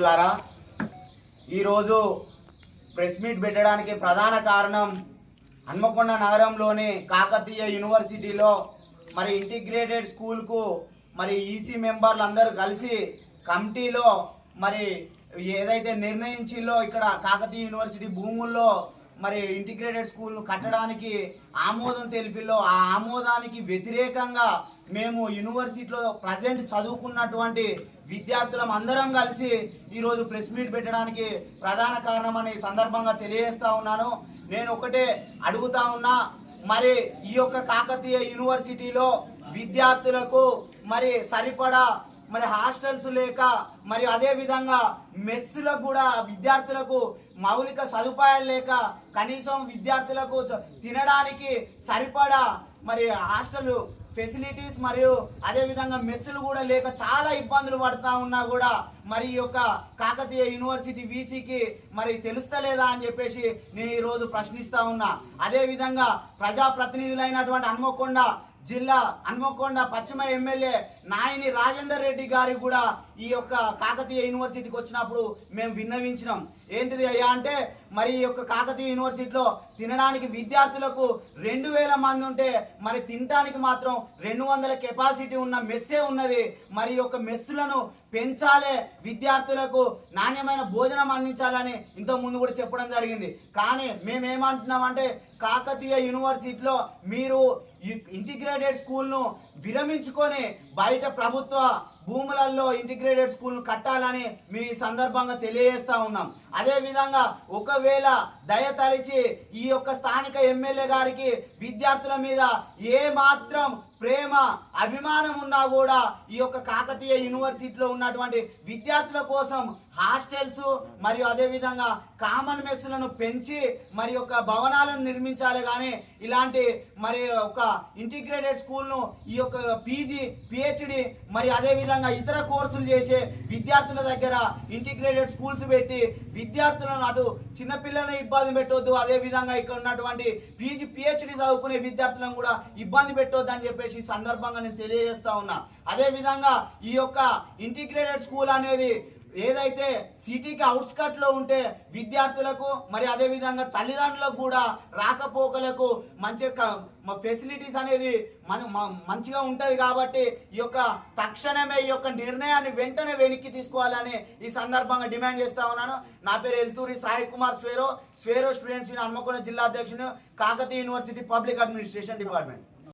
మిత్రులారా ఈరోజు press meet పెట్టడానికి ప్రధాన కారణం హన్మకొండ నగరంలోని కాకతీయ యూనివర్సిటీలో మరి ఇంటిగ్రేటెడ్ స్కూల్కు మరి ఈసీ మెంబర్లు అందరూ కలిసి కమిటీలో మరి ఏదైతే నిర్ణయించిలో ఇక్కడ కాకతీయ యూనివర్సిటీ భూముల్లో మరి ఇంటిగ్రేటెడ్ స్కూల్ను కట్టడానికి ఆమోదం తెలిపిలో ఆ ఆమోదానికి వ్యతిరేకంగా మేము యూనివర్సిటీలో ప్రజెంట్ చదువుకున్నటువంటి విద్యార్థులం అందరం కలిసి ఈరోజు ప్రెస్ మీట్ పెట్టడానికి ప్రధాన కారణం అని సందర్భంగా తెలియజేస్తా ఉన్నాను. నేను ఒకటే అడుగుతా ఉన్నా మరి ఈ యొక్క కాకతీయ యూనివర్సిటీలో విద్యార్థులకు మరి సరిపడా మరి హాస్టల్స్ లేక మరి అదే విధంగా మెస్సులకు కూడా విద్యార్థులకు మౌలిక సదుపాయాలు లేక కనీసం విద్యార్థులకు తినడానికి సరిపడా మరి హాస్టల్ ఫెసిలిటీస్ మరియు అదే విధంగా మెస్సులు కూడా లేక చాలా ఇబ్బందులు పడతా ఉన్నా కూడా మరి ఈ యొక్క కాకతీయ యూనివర్సిటీ వీసీకి మరి తెలుస్తలేదా అని చెప్పేసి నేను ఈరోజు ప్రశ్నిస్తా ఉన్నా. అదేవిధంగా ప్రజాప్రతినిధులైనటువంటి హన్మకొండ జిల్లా హన్మకొండ పశ్చిమ ఎమ్మెల్యే నాయని రాజేందర్ రెడ్డి గారికి కూడా ఈ యొక్క కాకతీయ యూనివర్సిటీకి వచ్చినప్పుడు మేము విన్నవించినాం. ఏంటిది అయ్యా అంటే మరి ఈ యొక్క కాకతీయ యూనివర్సిటీలో తినడానికి విద్యార్థులకు రెండు వేల మంది ఉంటే మరి తినడానికి మాత్రం రెండు వందల కెపాసిటీ ఉన్న మెస్సే ఉన్నది. మరి యొక్క మెస్సులను పెంచాలే విద్యార్థులకు నాణ్యమైన భోజనం అందించాలని ఇంతకు ముందు కూడా చెప్పడం జరిగింది. కానీ మేమేమంటున్నామంటే కాకతీయ యూనివర్సిటీలో మీరు ఇంటిగ్రేటెడ్ స్కూల్ను విరమించుకొని బయట ప్రభుత్వ భూములలో ఇంటిగ్రేటెడ్ స్కూల్ను కట్టాలని మీ సందర్భంగా తెలియజేస్తా ఉన్నాం. అదేవిధంగా ఒకవేళ దయతలిచి ఈ యొక్క స్థానిక ఎమ్మెల్యే గారికి విద్యార్థుల మీద ఏ మాత్రం ప్రేమ అభిమానం ఉన్నా కూడా ఈ యొక్క కాకతీయ యూనివర్సిటీలో ఉన్నటువంటి విద్యార్థుల కోసం హాస్టల్స్ మరియు అదేవిధంగా కామన్ మెస్సులను పెంచి మరి యొక్క భవనాలను నిర్మించాలి కానీ ఇలాంటి మరి ఒక ఇంటిగ్రేటెడ్ స్కూల్ను ఈ యొక్క పీజీ పిహెచ్డి మరి అదే విధంగా ఇతర కోర్సులు చేసే విద్యార్థుల దగ్గర ఇంటిగ్రేటెడ్ స్కూల్స్ పెట్టి విద్యార్థులను అటు చిన్నపిల్లలను ఇబ్బంది పెట్టొద్దు. అదే విధంగా ఇక్కడ ఉన్నటువంటి పీజీ పిహెచ్డి చదువుకునే విద్యార్థులను కూడా ఇబ్బంది పెట్టొద్దు అని చెప్పేసి ఈ సందర్భంగా నేను తెలియజేస్తా ఉన్నా. అదే విధంగా ఈ యొక్క ఇంటిగ్రేటెడ్ స్కూల్ అనేది ఏదైతే సిటీకి అవుట్స్కట్లో ఉంటే విద్యార్థులకు మరి అదే విధంగా తల్లిదండ్రులకు కూడా రాకపోకలకు మంచి ఫెసిలిటీస్ అనేది మన మంచిగా ఉంటుంది కాబట్టి ఈ యొక్క తక్షణమే ఈ యొక్క నిర్ణయాన్ని వెంటనే వెనక్కి తీసుకోవాలని ఈ సందర్భంగా డిమాండ్ చేస్తా ఉన్నాను. నా పేరు ఎల్తూరి సాయి కుమార్ స్వేరో. స్వేరో స్టూడెంట్స్ హన్మకొండ జిల్లా అధ్యక్షుడు Kakatiya university public administration department.